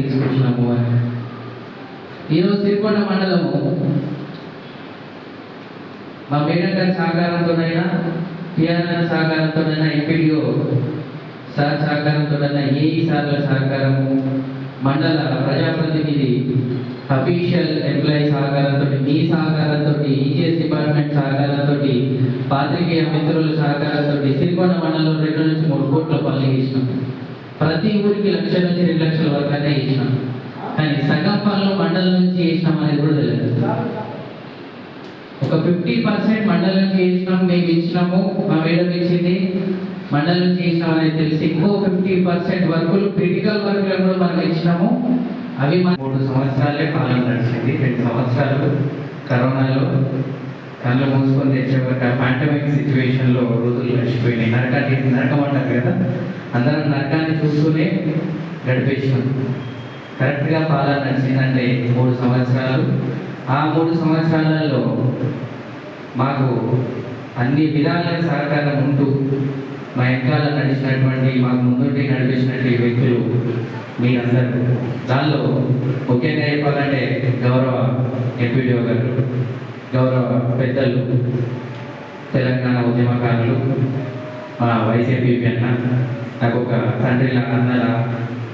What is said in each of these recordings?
తీసుకొచ్చినాము అని ఈరోజు సిరికొండ మండలము. మా మేడం గారి సహకారంతోనైనా టీఆర్ఎన్ సహకారంతోనైనా ఎంపీడీఓ సార్ సహకారంతోనైనా ఏఈ సార్ల సహకారము మండల ప్రజాప్రతినిధి అఫీషియల్ ఎంప్లాయీ సహకారంతో మీ సహకారంతో ఈజీఎస్ డిపార్ట్మెంట్ సహకారంతో పాత్రికేయ మిత్రుల సహకారంతో సిరికొండ మండలం రెండు నుంచి మూడు కోట్ల పనులు చేసినాం ప్రతి ఊరికి లక్ష నుంచి రెండు లక్షల వరకు అయితే ఇచ్చినాం కానీ సగం పనులు మండలం నుంచి చేసినాం అనేది కూడా తెలియదు. ఒక ఫిఫ్టీ పర్సెంట్ మండలం నుంచి చేసినాం మేము ఇచ్చినాము మా మేడం ఇచ్చింది. మండలం నుంచి చేసినాం అనేది తెలిసి ఇంకో ఫిఫ్టీ పర్సెంట్ వర్కులు క్రిటికల్ వర్కులు కూడా మనం ఇచ్చినాము. అవి మన మూడు సంవత్సరాలే పాలన నడిచింది. రెండు సంవత్సరాలు కరోనాలో. కళ్ళు మూసుకొని తెచ్చేవారు. పాండమిక్ సిచ్యువేషన్లో రోజులు గడిచిపోయినాయి. నరకాన్ని నరకం అంటారు కదా? అందరం నరకాన్ని చూస్తూనే గడిపేసాం కరెక్ట్గా పాలన నడిచిందంటే మూడు సంవత్సరాలు. ఆ మూడు సంవత్సరాలలో మాకు అన్ని విధాలుగా సహకారం ఉంటూ మా వెనకాల నడిచినటువంటి మాకు ముందుండి నడిపించినటువంటి వ్యక్తులు మీరందరూ దానిలో ముఖ్యంగా చెప్పాలంటే గౌరవ ఎంపీడీఓ గారు. గౌరవ పెద్దలు తెలంగాణ ఉద్యమకారులు మా వైసీపీ అన్న నాకు ఒక తండ్రి అన్నల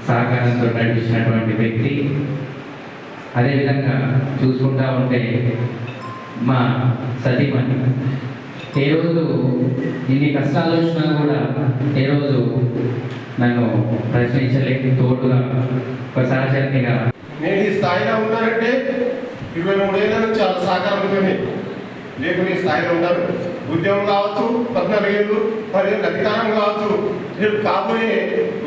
సహకారంతో నడిపించినటువంటి వ్యక్తి. అదేవిధంగా చూసుకుంటా ఉంటే మా సతీమణి. ఏ రోజు ఇన్ని కష్టాలు వచ్చినా కూడా ఏ రోజు నన్ను ప్రశ్నించలేక తోడుగా ఒక సహచరిగా నేను ఈ స్థాయిలో ఉన్నానంటే ఇరవై మూడేళ్ళ నుంచి చాలా సహకారంతోనే లేకుని ఈ స్థాయిలో ఉన్నాను. ఉద్యమం కావచ్చు పద్నాలుగు ఏళ్ళు పదిహేను అధికారం కావచ్చు రేపు కాబోయే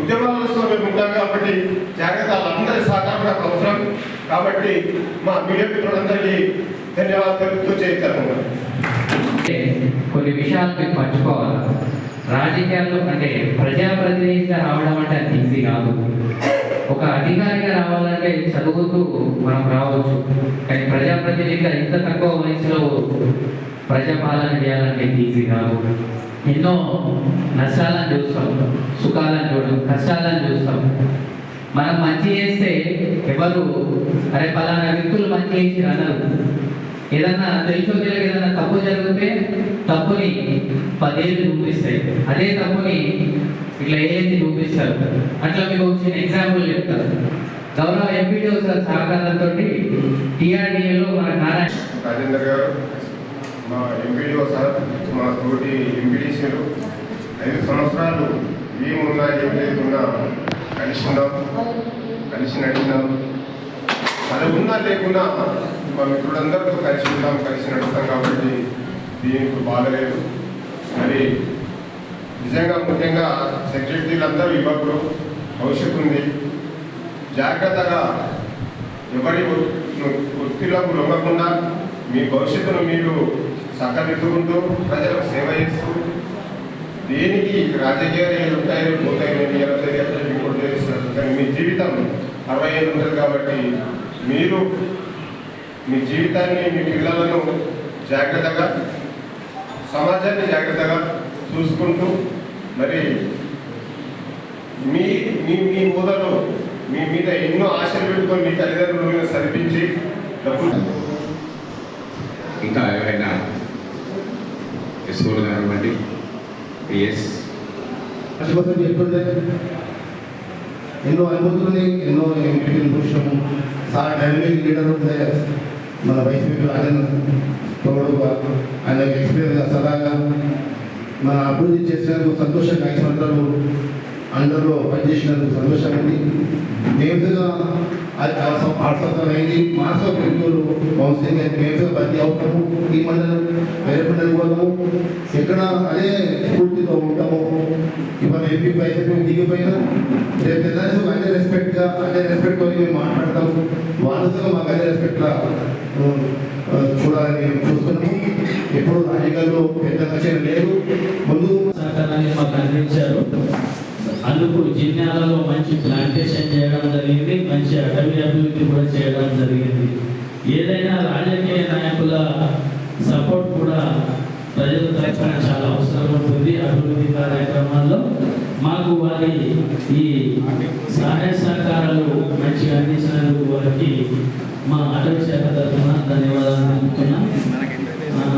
ఉద్యమాలలో మేము ఉంటాం కాబట్టి జాగ్రత్త వాళ్ళందరి సహకారం నాకు అవసరం. కాబట్టి మా మీడియా మిత్రులందరికీ ధన్యవాదాలు తెలుపుతూ చేస్తాను కొన్ని విషయాలు మీరు మర్చిపోవాలి రాజకీయాల్లో అంటే ప్రజాప్రతినిధిగా రావడం అంటే అది ఈజీ కాదు. ఒక అధికారిగా రావాలంటే చదువుతూ మనం రావచ్చు. కానీ ప్రజాప్రతినిధిగా ఇంత తక్కువ వయసులో ప్రజాపాలన చేయాలంటే ఈజీ కాదు. ఎన్నో నష్టాలను చూస్తాం సుఖాలను చూడడం కష్టాలను చూస్తాం. మనం మంచి చేస్తే ఎవరు అరే పలానా వ్యక్తులు మంచి చేసి అనరు ఏదన్నా తెలుసో తెలియక ఏదన్నా తప్పు జరిగితే తప్పుని పదేళ్ళు చూపిస్తాయి అదే తప్పుని ఇట్లా ఏది చూపిస్తారు అట్లా మీకు వచ్చిన ఎగ్జాంపుల్ చెప్తారు గౌరవ ఎంపీడీఓ సార్ సహకారంతో టీఆర్డీఏలో మన నారాయణ రాజేందర్ గారు మా ఎంపీడీఓ సార్ మా తోటి ఎంపీడీసీలు ఐదు సంవత్సరాలు ఏమున్నా ఏం లేకుండా కలిసి ఉన్నాం కలిసి నడిచినాం. అది ఉన్నా లేకుండా మా మిత్రులందరితో కలిసి ఉంటాం కలిసి నడుస్తాం కాబట్టి దీనికి బాగలేదు మరి నిజంగా ముఖ్యంగా సెక్రటరీలందరూ యువకులు భవిష్యత్తు ఉంది. జాగ్రత్తగా ఎవరి వృత్తిలోకి లొంగకుండా మీ భవిష్యత్తును మీరు చక్కదిద్దుకుంటూ ప్రజలకు సేవ చేస్తూ దేనికి రాజకీయాలు ఉంటాయో పోతాయి ఇంకోటి చేస్తున్నారు. కానీ మీ జీవితం అరవై ఏళ్ళు ఉంటుంది కాబట్టి మీరు మీ జీవితాన్ని మీ పిల్లలను జాగ్రత్తగా సమాజాన్ని జాగ్రత్తగా చూసుకుంటూ మరి మీ మీ మీ హోదాలో మీ మీద ఎన్నో ఆశలు పెట్టుకొని మీ తల్లిదండ్రుల మీద సరిపించి డబ్బులు ఇంకా ఎవరైనా ఎస్ఓలు కానివ్వండి పిఎస్ ఎన్నో అనుభూతులని ఎన్నో ఎంపీలు చూసినాము సార్ డైనమిక్ లీడర్ మన వైసీపీ రాజన్ తోడుగా సదాగా మన అభివృద్ధి చేసినందుకు సంతోషంగా ఐదు సంవత్సరాలు అందరూ పనిచేసినందుకు సంతోషం ఉంది మేముగా ఆరు అయింది. మాస పెట్టుకోరు కౌన్సిలింగ్ అయితే మేముగా బదిలీ అవుతాము. ఈ మండలం వేరే పోతాము. ఎక్కడ అదే స్ఫూర్తితో ఉంటాము. ఇవాళ ఎంపీ వైసీపీ దిగిపోయినా రేపు తెల్లారి అదే రెస్పెక్ట్గా అదే రెస్పెక్ట్ మేము మాట్లాడతాము. వాళ్ళతో మాకు అదే రెస్పెక్ట్గా చూడాలని మేము చూస్తున్నాము ఎప్పుడు రాజకీయాల్లో పరిచయం లేదు. ముందు సహకారాన్ని మాకు అందించారు. అందుకు జిల్లాలలో మంచి ప్లాంటేషన్ చేయడం జరిగింది. మంచి అటవీ అభివృద్ధి కూడా చేయడం జరిగింది. ఏదైనా రాజకీయ నాయకుల సపోర్ట్ కూడా ప్రజల తరఫున చాలా అవసరం ఉంటుంది. అభివృద్ధి కార్యక్రమాల్లో మాకు వారి ఈ సహాయ సహకారాలు మంచిగా అందించినందుకు వారికి మా అటవీ శాఖ తరఫున ధన్యవాదాలు తెలుపుతున్నాం ఆ,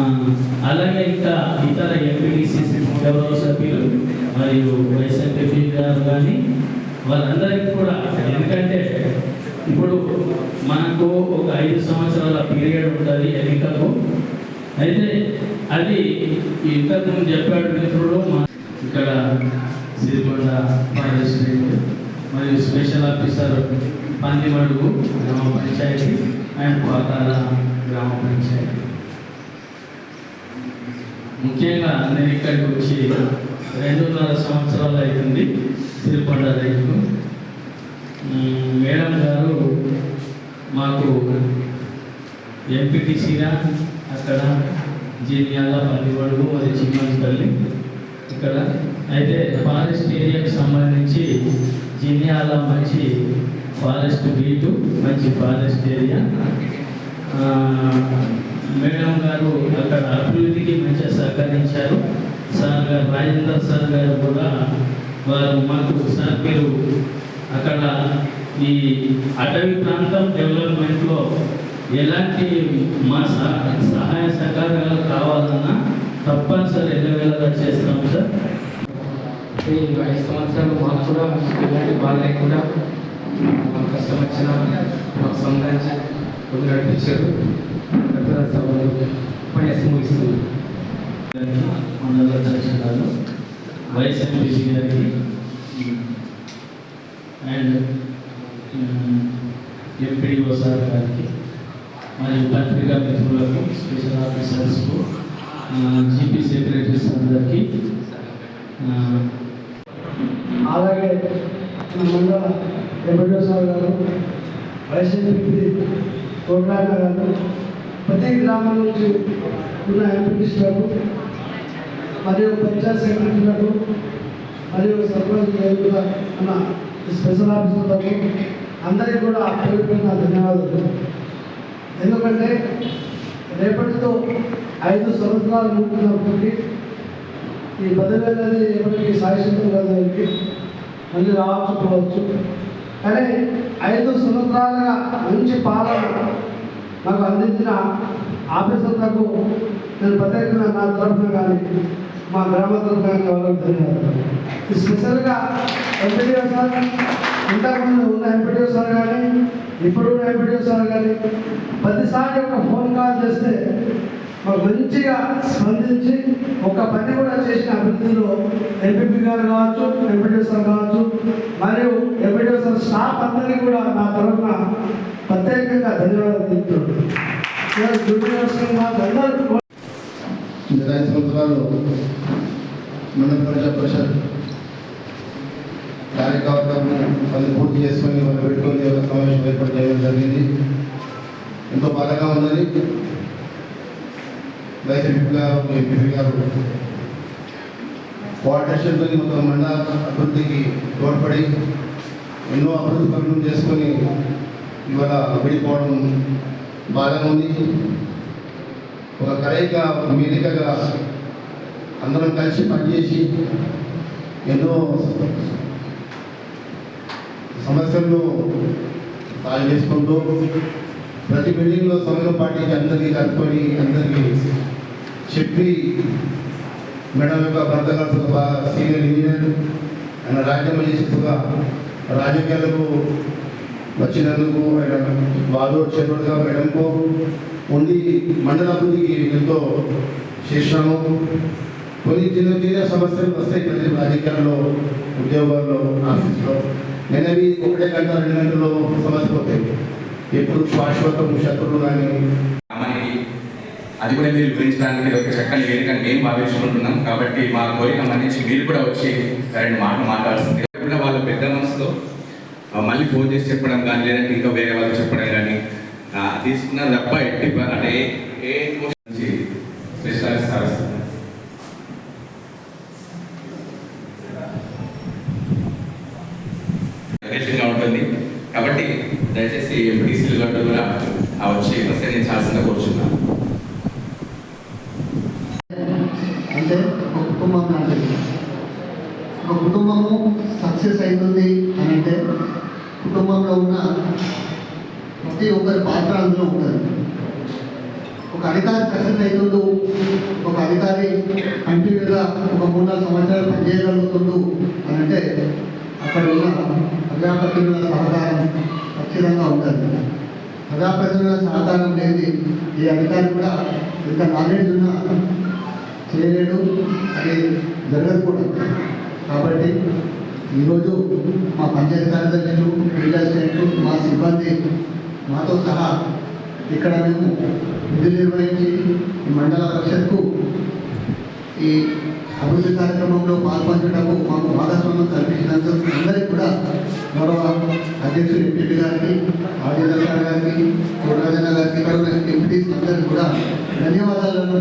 అలాగే ఇంకా ఇతర ఎంపీటీసీ గౌరవ సభ్యులు మరియు వైఎస్ఆర్పీ గారు కానీ వాళ్ళందరికీ కూడా ఎందుకంటే ఇప్పుడు మనకు ఒక ఐదు సంవత్సరాల పీరియడ్ ఉంటుంది ఎన్నికకు అయితే అది ఇంతకుముందు చెప్పాడు మిత్రుడు ఇక్కడ సిరికొండ ఫారెస్ట్ మరియు స్పెషల్ ఆఫీసర్ పందిమడుగు గ్రామ పంచాయతీ అండ్ పాతాల గ్రామ పంచాయతీ. ముఖ్యంగా నేను ఇక్కడికి వచ్చి రెండున్నర సంవత్సరాలు అవుతుంది. సిరిపడ్డ రైతులు మేడం గారు మాకు ఎంపీటీసీగా అక్కడ జీనియాల పల్లివడుగు అది చిమ్మపల్లి ఇక్కడ. అయితే ఫారెస్ట్ ఏరియాకి సంబంధించి జీనియాల మంచి ఫారెస్ట్ బీటు మంచి ఫారెస్ట్ ఏరియా. మేడం గారు అక్కడ అభివృద్ధికి మంచిగా సహకరించారు. సార్ గారు రాజేందర్ సార్ గారు కూడా వారు మాకు సార్ మీరు అక్కడ ఈ అటవీ ప్రాంతం డెవలప్మెంట్లో ఎలాంటి మా సహ- సహాయ సహకారాలు కావాలన్నా తప్పనిసరి ఎల్లవేళగా చేస్తాం సార్. ఈ ఐదు సంవత్సరాలు మాకు కూడా ఇలాంటి బాధ లేకుండా మాకు కష్టం వచ్చినా మాకు సంబంధించి ముందు నడిపించారు. పని ముగిస్తుంది వైస్ ఎంపీసీ గారికి అండ్ ఎంపీడీఓ సార్ గారికి మరియు పత్రికా మిత్రులకు స్పెషల్ ఆఫీసర్స్కు జీపీ సెక్రటరీస్ అందరికీ అలాగే మన మండల సార్ గారు వైసీపీ కోట్లాడ గారు ప్రతి గ్రామం నుంచి ఉన్న ఎంపీటీస్లకు మరియు పంచాయత్ సెక్రటరీలకు మరియు సర్పంచ్ గారు ఉన్న స్పెషల్ ఆఫీసర్లకు అందరికీ కూడా పేరు పేరున ధన్యవాదాలు ఎందుకంటే రేపటితో ఐదు సంవత్సరాలు ముగినప్పటికీ ఈ పదవి అనేది ఎప్పటికీ సాయశక్తం కాదు ఎవరికి మళ్ళీ రావచ్చు పోవచ్చు. కానీ ఐదు సంవత్సరాలుగా మంచి పాలన నాకు అందించిన ఆఫీసర్లకు నేను ప్రత్యేకంగా నా తరఫున కానీ మా గ్రామ తరఫున కానీ వాళ్ళకి ధన్యవాదాలు. స్పెషల్గా ఎంపీడీఓ సార్ ఇంతకుముందు ఉన్న ఎంపీడీఓ సార్ కానీ ఇప్పుడు ఉన్న ఎంపీడీఓ సార్ కానీ ప్రతిసారి ఒక ఫోన్ కాల్ చేస్తే మాకు మంచిగా స్పందించి ఒక పని కూడా చేసిన అభివృద్ధిలో ఎంపీపీ గారు కావచ్చు ఎంపీడీఓ సార్ కావచ్చు మరియు ఎంపీడీఓ సార్ స్టాఫ్ అందరికీ కూడా నా తరఫున ప్రత్యేకంగా ధన్యవాదాలు తెలుపుతున్నాను. గత ఐదు సంవత్సరాలు మండల ప్రజా పరిషత్ కార్యకర్తలు పని పూర్తి చేసుకొని వాళ్ళు పెట్టుకొని ఒక సమావేశం ఏర్పాటు చేయడం జరిగింది. ఎంతో బాధగా ఉన్నది. వైసీపీ గారు ఎంపీ గారు కోఆర్డినేషన్తో మొత్తం మండల అభివృద్ధికి తోడ్పడి ఎన్నో అభివృద్ధి పనులు చేసుకొని ఇవాళ విడిపోవడం బాగానే ఉంది ఒక కలయిక ఒక వేదికగా అందరం కలిసి పనిచేసి ఎన్నో సమస్యలను సాల్వ్ చేసుకుంటూ ప్రతి బిల్డింగ్లో సమయం పాటించి అందరికీ కలుపుకొని అందరికీ చెప్పి మేడం యొక్క భర్తగారు సీనియర్ ఇంజనీర్ ఆయన రాజ్యాంగ చేసేట్టుగా రాజకీయాలకు వచ్చినందుకు మేడం వాళ్ళు వచ్చేటోడుగా మేడంకు ఉండి మండల అభివృద్ధికి ఎంతో చేశాము కొన్ని చిన్న చిన్న సమస్యలు వస్తాయి ప్రతి రాజకీయాల్లో ఉద్యోగాల్లో ఆఫీస్లో నేను అవి ఒకటే గంట రెండు గంటల్లో సమస్యలు వస్తాయి. ఎప్పుడు శాశ్వతం శత్రులు కానీ. అది కూడా మీరు గురించడానికి ఇది ఒక చక్కని వేదికని మేము భావించుకుంటున్నాం కాబట్టి మా కోరిక మనిషి మీరు కూడా వచ్చి రెండు మాటలు మాట్లాడుతుంది కూడా వాళ్ళ పెద్ద మనసుతో ఆ, మళ్ళీ ఫోన్ చేసి చెప్పడం కానీ లేదంటే ఇంకా వేరే వాళ్ళకి చెప్పడం కానీ ఆ, తప్ప ఎట్టి అంటే ఏ- ఏ క్వశ్చన్ నుంచి స్పెషలైజ్ సార్గా ఉంటుంది కాబట్టి దయచేసి ఎంపీసీలు గట్టు కూడా ఆ వచ్చి ప్రసంగించాల్సిందిగా కోరుచున్నాను అంటే ఒక కుటుంబం లాంటిది ఒక కుటుంబము సక్సెస్ అవుతుంది అని అంటే కుటుంబంలో ఉన్న ప్రతి పాత్ర అందులో ఉంటుంది ఒక అధికారి సక్సెస్ అవుతుండు ఒక అధికారి కంటిన్యూగా ఒక మూడు నాలుగు సంవత్సరాలు పనిచేయగలుగుతుండు అని అంటే అక్కడ ఉన్న ప్రజాప్రతినిధుల సహకారం ఖచ్చితంగా ఉంటుంది ప్రజాప్రతినిధుల సహకారం లేని ఈ అధికారి కూడా ఇంత నాలెడ్జ్ ఉన్నా చేయలేడు అది జరగదు కూడా. కాబట్టి ఈరోజు మా పంచాయతీ కార్యదర్శులు రియల్ ఎస్టేట్లు మా సిబ్బంది మాతో సహా ఇక్కడ మేము విధులు నిర్వహించి ఈ మండల పరిషత్కు ఈ అభివృద్ధి కార్యక్రమంలో పాల్పంచడము మాకు భాగస్వామ్యం కల్పించినందుకు అందరికీ కూడా గౌరవ అధ్యక్షుడు ఎంపీ గారికి ఆర్డీఎల్ గారికి చూడరాజన్న గారికి ఇక్కడ ఉన్న ఎంపీటీస్ అందరికీ కూడా ధన్యవాదాలను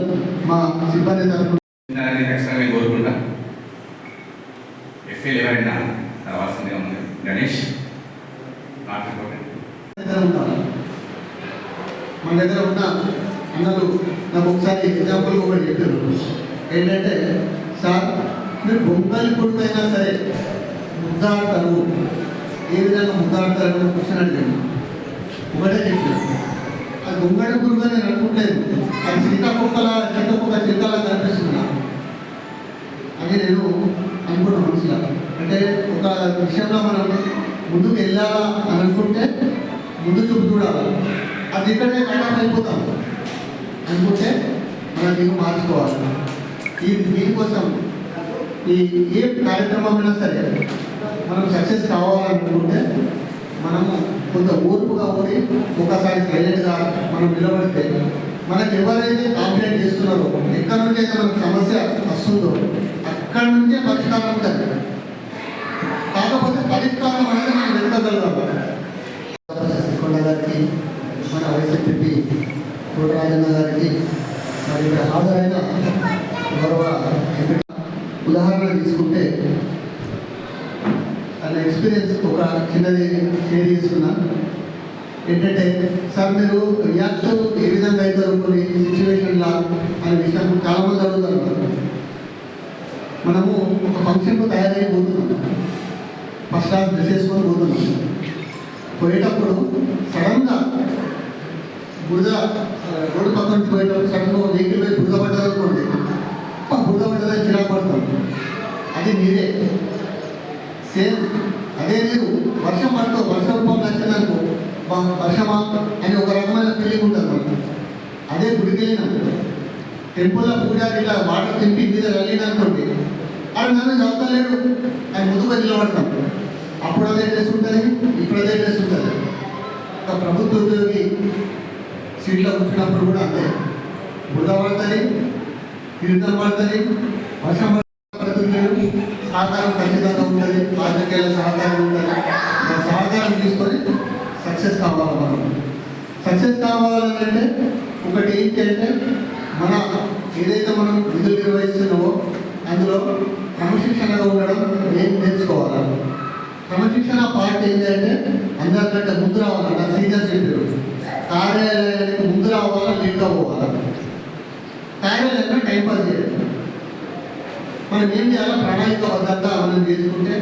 మా సిబ్బంది తరఫున కోరుకుంటా. ఎఫ్ఏలు ఎవరైనా రావాల్సిందే ఉంది. గణేష్. మన దగ్గర ఉన్న అన్నలు నాకు ఒకసారి ఎగ్జాంపుల్ ఒకటి చెప్పారు. ఏంటంటే సార్ మీరు బొమ్మలు కొడుకైనా సరే ముద్దాడతారు. ఏ విధంగా ముద్దాడతారు క్వశ్చన్ అడిగాను. ఒకటే చెప్పాను. అది బొంగడి గురువు నేను అనుకుంటాను అది సీతాకొక్కల సీతాకొక్క చిలకలా కనిపిస్తున్నా అని నేను అనుకున్నాను మనసులా అంటే ఒక విషయంలో మనం ముందుకు వెళ్ళాలా అని అనుకుంటే ముందు చూపు చూడాలి? అది ఇక్కడే కట్టం అయిపోతాం. అనుకుంటే మనం దీన్ని మార్చుకోవాలి. ఈ దీనికోసం ఈ ఏ కార్యక్రమమైనా సరే మనం సక్సెస్ కావాలనుకుంటే మనము కొంత ఓర్పుగా ఉండి ఒకసారి సైలెంట్గా మనం నిలబడితే మనకు ఎవరైతే కాంప్లైంట్ చేస్తున్నారో ఎక్కడి నుంచి అయితే మనకు సమస్య వస్తుందో అక్కడి నుంచే పరిష్కారం ఉంటుంది. కాకపోతే పరిష్కారం అనేది మనం వెతకగలగాలి కొండ గారికి మన వైసీపీ కోటరాజన్న గారికి మరి ఇక్కడ హాజరైన గౌరవ ఉదాహరణ తీసుకుంటే తన ఎక్స్పీరియన్స్ ఒక చిన్నది షేర్ చేస్తున్నా ఏంటంటే సార్ మీరు రియాక్ట్ ఏ విధంగా అవుతారు కొన్ని సిచ్యువేషన్లా అనే విషయం చాలామంది అడుగుతారు మనము ఒక ఫంక్షన్కు తయారైపోతున్నాం ఫస్ట్ క్లాస్ డ్రెస్ వేసుకొని పోతున్నాం. పోయేటప్పుడు సడన్గా బురద రోడ్డు పక్కన నుంచి పోయేటప్పుడు సడన్గా ఒక వెహికల్ పోయి బురద పడ్డది అనుకోండి. బురద పడ్డదని చిరాకు పడతాం. అది నీరే సేమ్ అదే నీరు వర్షం పడుతూ వర్ష రూపం వచ్చిందనుకో బా, వర్షమా అని ఒక రకమైన ఫీలింగ్ ఉంటుంది మనకు. అదే గుడికి వెళ్ళినాం టెంపుల్లో పూజారి ఇట్లా వాటర్ తింపి మీద వెళ్ళిన అనుకోండి అది నన్ను చదువుతలేడు ఆయన ముందుకు నిలబడతాం. అప్పుడు అదే డ్రెస్ ఉంటుంది ఇప్పుడు అదే డ్రెస్ ఉంటుంది ఒక ప్రభుత్వ ఉద్యోగి సీట్లో కూర్చున్నప్పుడు కూడా అంతే. బురద పడుతుంది తీర్థం పడుతుంది వర్షం పడుతుంది సహకారం ఖచ్చితంగా ఉంటుంది రాజకీయాల సహకారం ఉంటుంది. మన సహకారం తీసుకొని సక్సెస్ కావాలి మనం. సక్సెస్ కావాలంటే ఒకటి ఏంటంటే మన ఏదైతే మనం విధులు నిర్వహిస్తున్నామో అందులో క్రమశిక్షణగా ఉండడం ఏం నేర్చుకోవాలి? క్రమశిక్షణ పార్ట్ ఏంటంటే అందరికంటే ముందు రావాలన్న సీనియర్ చెప్పారు. కార్యాలయానికి ముందు రావాలా లేట్ అవ్వాలా? కార్యాలయంలో టైం పాస్ చేయాలి. మనం ఏం చేయాలో? ప్రణాళికబద్ధంగా మనం చేసుకుంటే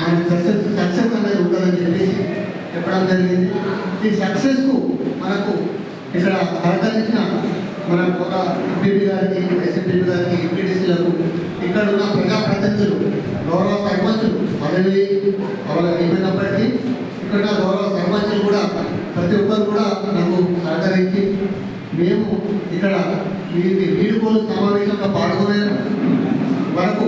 మన సక్సెస్ సక్సెస్ అనేది ఉంటుందని చెప్పేసి చెప్పడం జరిగింది. ఈ సక్సెస్కు మనకు ఇక్కడ సహకరించిన మన ఒక ఎంపీపీ గారికి ఎస్ఎంపీపీ గారికి ఎంపీటీసీలకు ఇక్కడ ఉన్న ప్రజాప్రతినిధులు గౌరవ సర్పంచులు పదవి వాళ్ళ అయిపోయినప్పటికీ ఇక్కడ గౌరవ సర్పంచులు కూడా ప్రతి ఒక్కరు కూడా నాకు సహకరించి మేము ఇక్కడ వీటి వీడుకోలు సమావేశంలో పాల్గొనే వరకు